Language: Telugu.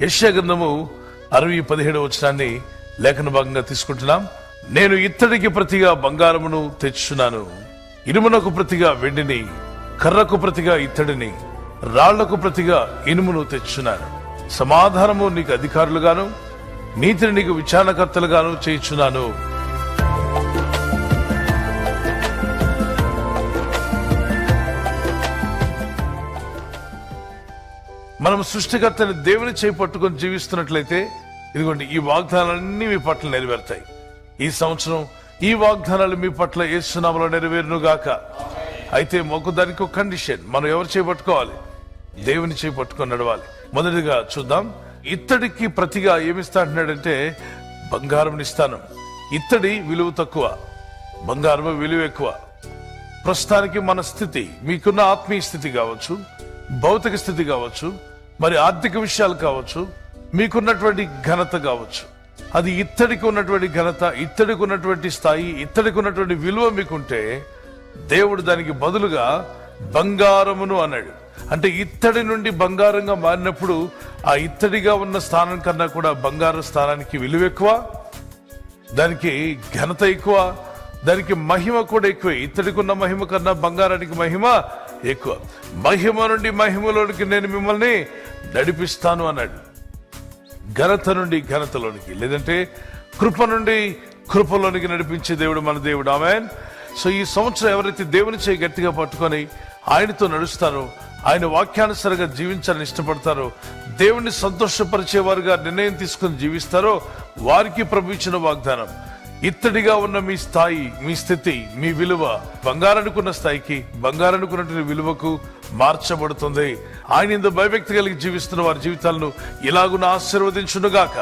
యెషయా గ్రంథము అరవై పదిహేడు వచనాన్ని లేఖన భాగంగా తీసుకుంటున్నాం. నేను ఇత్తడికి ప్రతిగా బంగారమును తెచ్చున్నాను ఇనుమునకు ప్రతిగా వెండిని కర్రకు ప్రతిగా ఇత్తడిని రాళ్ళకు ప్రతిగా ఇనుమును తెచ్చున్నాను సమాధానము నీకు అధికారులుగాను నీతిని నీకు విచారణకర్తలుగాను చేయించున్నాను. మనం సృష్టికర్తని దేవుని చేయి జీవిస్తున్నట్లయితే ఇదిగోండి ఈ వాగ్దానాలన్నీ మీ పట్ల నెరవేరుతాయి. ఈ సంవత్సరం ఈ వాగ్దానాలు మీ పట్ల ఏసునామలో నెరవేరును గాక అయితే మాకు దానికి ఒక కండిషన్ మనం ఎవరు చేపట్టుకోవాలి దేవుని చేపట్టుకొని నడవాలి. మొదటిగా చూద్దాం ఇత్తడికి ప్రతిగా ఏమిస్తా అంటున్నాడంటే బంగారం ఇస్తాను. ఇత్తడి విలువ తక్కువ బంగారం విలువ ఎక్కువ. ప్రస్తుతానికి మన స్థితి మీకున్న ఆత్మీయ స్థితి కావచ్చు భౌతిక స్థితి కావచ్చు మరి ఆర్థిక విషయాలు కావచ్చు మీకున్నటువంటి ఘనత కావచ్చు. అది ఇత్తడికి ఉన్నటువంటి ఘనత ఇత్తడికి ఉన్నటువంటి స్థాయి ఇత్తడికి ఉన్నటువంటి విలువ మీకుంటే దేవుడు దానికి బదులుగా బంగారమును అన్నాడు. అంటే ఇత్తడి నుండి బంగారంగా మారినప్పుడు ఆ ఇత్తడిగా ఉన్న స్థానం కన్నా కూడా బంగారు స్థానానికి విలువ ఎక్కువ దానికి ఘనత ఎక్కువ దానికి మహిమ కూడా ఎక్కువ. ఇత్తడికి ఉన్న మహిమ కన్నా బంగారానికి మహిమ ఎక్కువ. మహిమ నుండి మహిమలోనికి నేను మిమ్మల్ని నడిపిస్తాను అన్నాడు. ఘనత నుండి ఘనతలోనికి లేదంటే కృప నుండి కృపలోనికి నడిపించే దేవుడు మన దేవుడు. ఆమెన్. సో ఈ సంవత్సరం ఎవరైతే దేవుని చేయి గట్టిగా పట్టుకొని ఆయనతో నడుస్తారో ఆయన వాక్యానుసారంగా జీవించాలని ఇష్టపడతారో దేవుణ్ణి సంతోషపరిచేవారుగా నిర్ణయం తీసుకుని జీవిస్తారో వారికి ప్రభు ఇచ్చిన వాగ్దానం. ఇత్తడిగా ఉన్న మీ స్థాయి మీ స్థితి మీ విలువ బంగారనుకున్న స్థాయికి బంగారానికున్నటువంటి విలువకు మార్చబడుతుంది. ఆయన ఇందు భయభక్తి కలిగి జీవిస్తున్న వారి జీవితాలను ఇలాగున ఆశీర్వదించునుగాక.